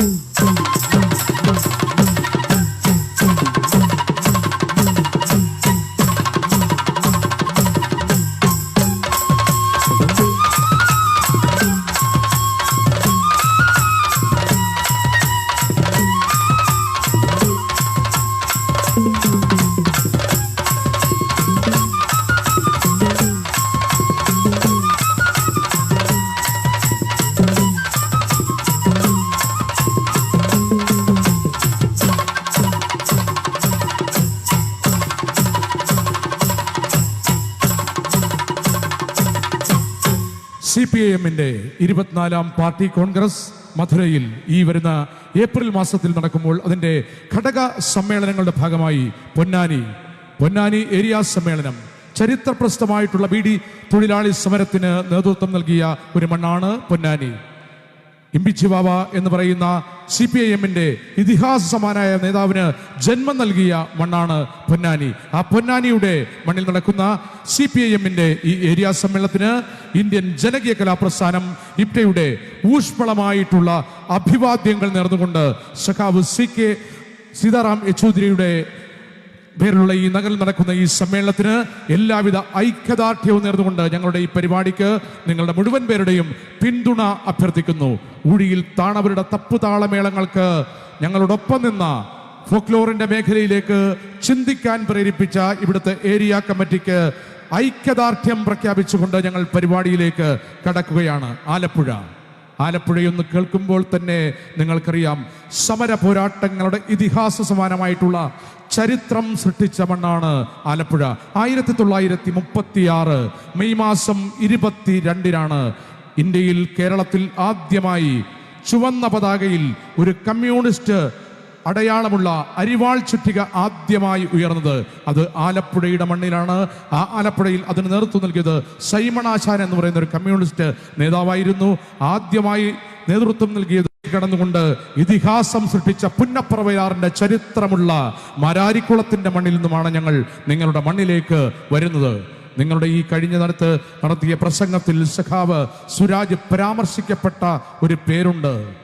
C P I ഇരുപത്തിനാലാം party Congress മധുരയിൽ ഈ വരുന്ന ഏപ്രിൽ മാസത്തിൽ നടക്കുമ്പോൾ അതിന്റെ ഘടക സമ്മേളനങ്ങളുടെ ഭാഗമായി പൊന്നാനി പൊന്നാനി ഏരിയ സമ്മേളനം ചരിത്രപ്രസ്തമായിട്ടുള്ള ബി ഡി തൊഴിലാളി സമരത്തിന് നേതൃത്വം നൽകിയ ഒരു മണ്ണാണ് പൊന്നാനി. ഇമ്പിച്ചിവാവ എന്ന് പറയുന്ന സി പി ഐ എമ്മിന്റെ ഇതിഹാസ സമാനായ നേതാവിന് ജന്മം നൽകിയ മണ്ണാണ് പൊന്നാനി. ആ പൊന്നാനിയുടെ മണ്ണിൽ നടക്കുന്ന സി പി ഐ എമ്മിന്റെ ഈ ഏരിയ സമ്മേളനത്തിന് ഇന്ത്യൻ ജനകീയ കലാപ്രസ്ഥാനം ഇപ്റ്റയുടെ ഊഷ്മളമായിട്ടുള്ള അഭിവാദ്യങ്ങൾ നേർന്നുകൊണ്ട് സഖാവ് സി കെ സീതാറാം യെച്ചൂരിയുടെ പേരിലുള്ള ഈ നഗറിൽ നടക്കുന്ന ഈ സമ്മേളനത്തിന് എല്ലാവിധ ഐക്യദാർഢ്യവും നേർന്നുകൊണ്ട് ഞങ്ങളുടെ ഈ പരിപാടിക്ക് നിങ്ങളുടെ മുഴുവൻ പേരുടെയും പിന്തുണ അഭ്യർത്ഥിക്കുന്നു. ഊഴിയിൽ താണവരുടെ തപ്പുതാളമേളങ്ങൾക്ക് ഞങ്ങളോടൊപ്പം നിന്ന ഫോക്ലോറിന്റെ മേഖലയിലേക്ക് ചിന്തിക്കാൻ പ്രേരിപ്പിച്ച ഇവിടുത്തെ ഏരിയ കമ്മിറ്റിക്ക് ഐക്യദാർഢ്യം പ്രഖ്യാപിച്ചുകൊണ്ട് ഞങ്ങൾ പരിപാടിയിലേക്ക് കടക്കുകയാണ്. ആലപ്പുഴ. ആലപ്പുഴയൊന്ന് കേൾക്കുമ്പോൾ തന്നെ നിങ്ങൾക്കറിയാം സമര പോരാട്ടങ്ങളുടെ ഇതിഹാസ സമാനമായിട്ടുള്ള ചരിത്രം സൃഷ്ടിച്ച മണ്ണാണ് ആലപ്പുഴ. ആയിരത്തി തൊള്ളായിരത്തി മുപ്പത്തി ആറ് മെയ് മാസം ഇരുപത്തി രണ്ടിനാണ് ഇന്ത്യയിൽ കേരളത്തിൽ ആദ്യമായി ചുവന്ന പതാകയിൽ ഒരു കമ്മ്യൂണിസ്റ്റ് അടയാളമുള്ള അരിവാൾ ചുറ്റിക ആദ്യമായി ഉയർന്നത്. അത് ആലപ്പുഴയുടെ മണ്ണിലാണ്. ആ ആലപ്പുഴയിൽ അതിന് നേതൃത്വം നൽകിയത് സൈമണാശാൻ എന്ന് പറയുന്ന ഒരു കമ്മ്യൂണിസ്റ്റ് നേതാവായിരുന്നു. ആദ്യമായി നേതൃത്വം നൽകിയത് കടന്നുകൊണ്ട് ഇതിഹാസം സൃഷ്ടിച്ച പുന്നപ്പറവയാറിന്റെ ചരിത്രമുള്ള മരാരിക്കുളത്തിന്റെ മണ്ണിൽ നിന്നുമാണ് ഞങ്ങൾ നിങ്ങളുടെ മണ്ണിലേക്ക് വരുന്നത്. നിങ്ങളുടെ ഈ കഴിഞ്ഞ നടത്ത് നടത്തിയ പ്രസംഗത്തിൽ സഖാവ് സുരാജ് പരാമർശിക്കപ്പെട്ട ഒരു പേരുണ്ട്.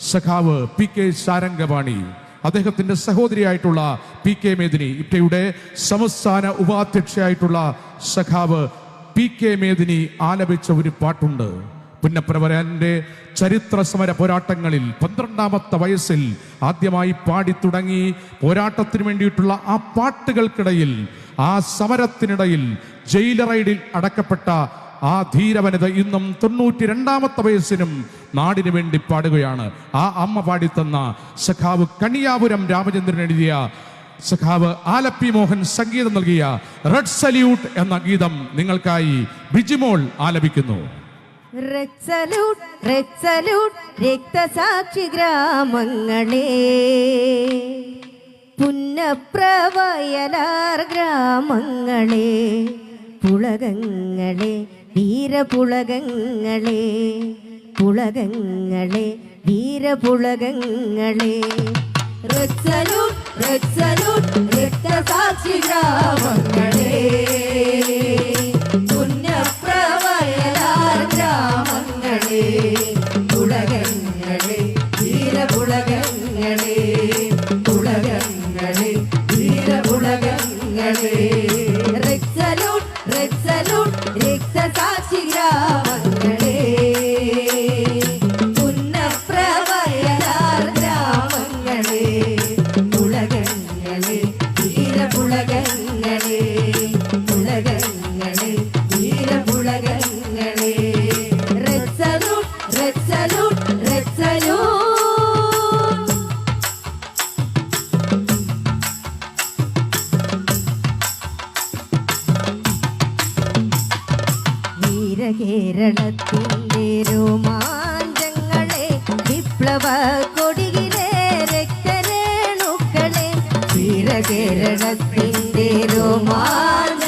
സഖാവ് പി കെ സാരംഗപാണി അദ്ദേഹത്തിന്റെ സഹോദരിയായിട്ടുള്ള പി കെ മേദിനി ഇപ്റ്റയുടെ സംസ്ഥാന ഉപാധ്യക്ഷയായിട്ടുള്ള സഖാവ് പി കെ മേദിനി ആലപിച്ച ഒരു പാട്ടുണ്ട്. പുന്നപ്രവരന്റെ ചരിത്ര സമര പോരാട്ടങ്ങളിൽ പന്ത്രണ്ടാമത്തെ വയസ്സിൽ ആദ്യമായി പാടി തുടങ്ങി പോരാട്ടത്തിന് വേണ്ടിയിട്ടുള്ള ആ പാട്ടുകൾക്കിടയിൽ ആ സമരത്തിനിടയിൽ ജയിലറൈഡിൽ അടക്കപ്പെട്ട ആ ധീരവനിത ഇന്നും തൊണ്ണൂറ്റി രണ്ടാമത്തെ വയസ്സിനും നാടിനു വേണ്ടി പാടുകയാണ്. ആ അമ്മ പാടിത്തന്ന സഖാവ് കണിയാപുരം രാമചന്ദ്രൻ എഴുതിയ സഖാവ് ആലപ്പി മോഹൻ സംഗീതം നൽകിയ റെഡ് സല്യൂട്ട് എന്ന ഗീതം നിങ്ങൾക്കായി ബിജിമോൾ ആലപിക്കുന്നു. റെഡ് സല്യൂട്ട് റെഡ് സല്യൂട്ട് രക്തസാക്ഷി ഗ്രാമങ്ങളെ. പുന്നപ്രവയലാർ ഗ്രാമങ്ങളെ പുളകങ്ങളെ വീരപുളകങ്ങളെ പുളകങ്ങളെ വീരപുളകങ്ങളെ. റെഡ് സല്യൂട്ട് രക്തസാക്ഷി ഗ്രാമങ്ങളെ. വീരകേരളത്തിന്റെ രോമാഞ്ചങ്ങളെ വിപ്ലവ കൊടിയിലെ രക്തരേണുക്കളെ വീരകേരളത്തിന്റെ രോമാഞ്ചങ്ങളെ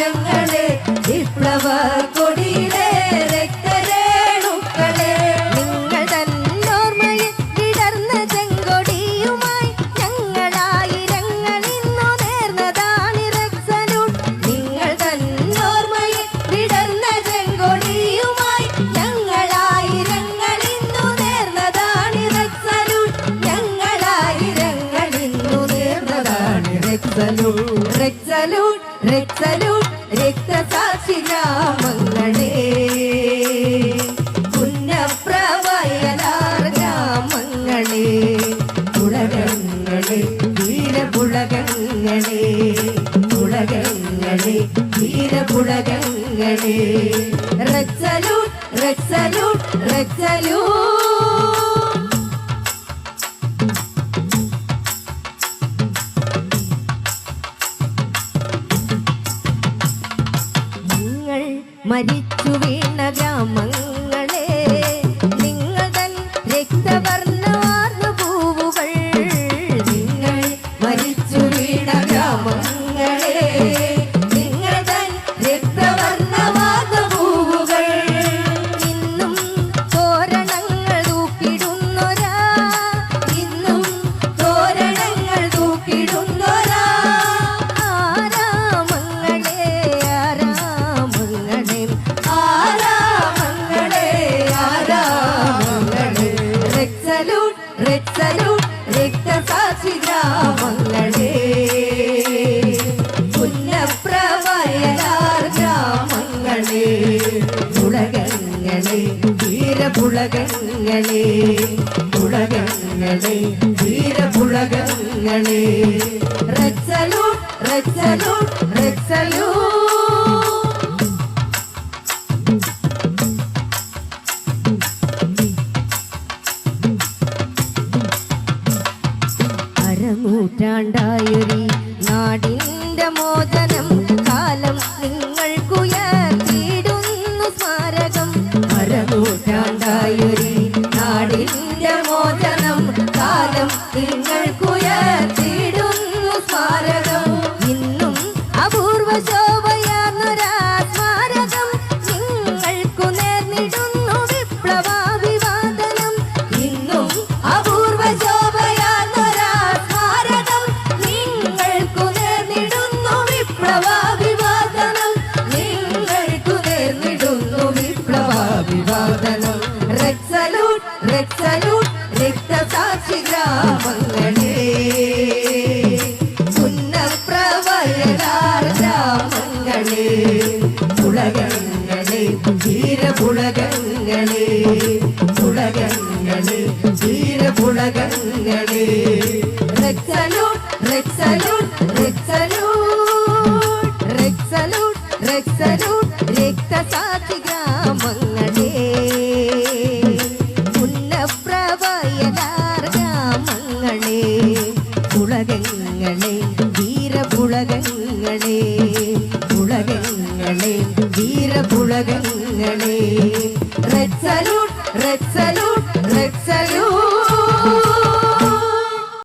രക്തലു രക്തസാക്ഷി രാമങ്ങളേ പുന്നപ്രവയലാർ പുളകങ്ങളെ വീരപുളകങ്ങളെ. പുളകങ്ങളെ വീരപുളകങ്ങളെ. റക്സലൂട്ട് റക്സലൂട്ട് റക്സലൂട്ട് മരിച്ചു വീണ ഗ്രാമങ്ങൾ പുളകങ്ങളെ വീര ധീരപുളകങ്ങളെ റെക്സലൂ റെക്സലൂ റെക്സലൂ അരനൂറ്റാണ്ടായൊരു നാടിന്റെ മോദ നാടിന്റെ മോചനം കാലം നിങ്ങൾക്കു പുളകങ്ങളെ പുളകങ്ങളെ ധീര പുളകങ്ങളെ രക്തലോ രക്തലോ പുളകങ്ങളെ ധീരപുളകങ്ങളെ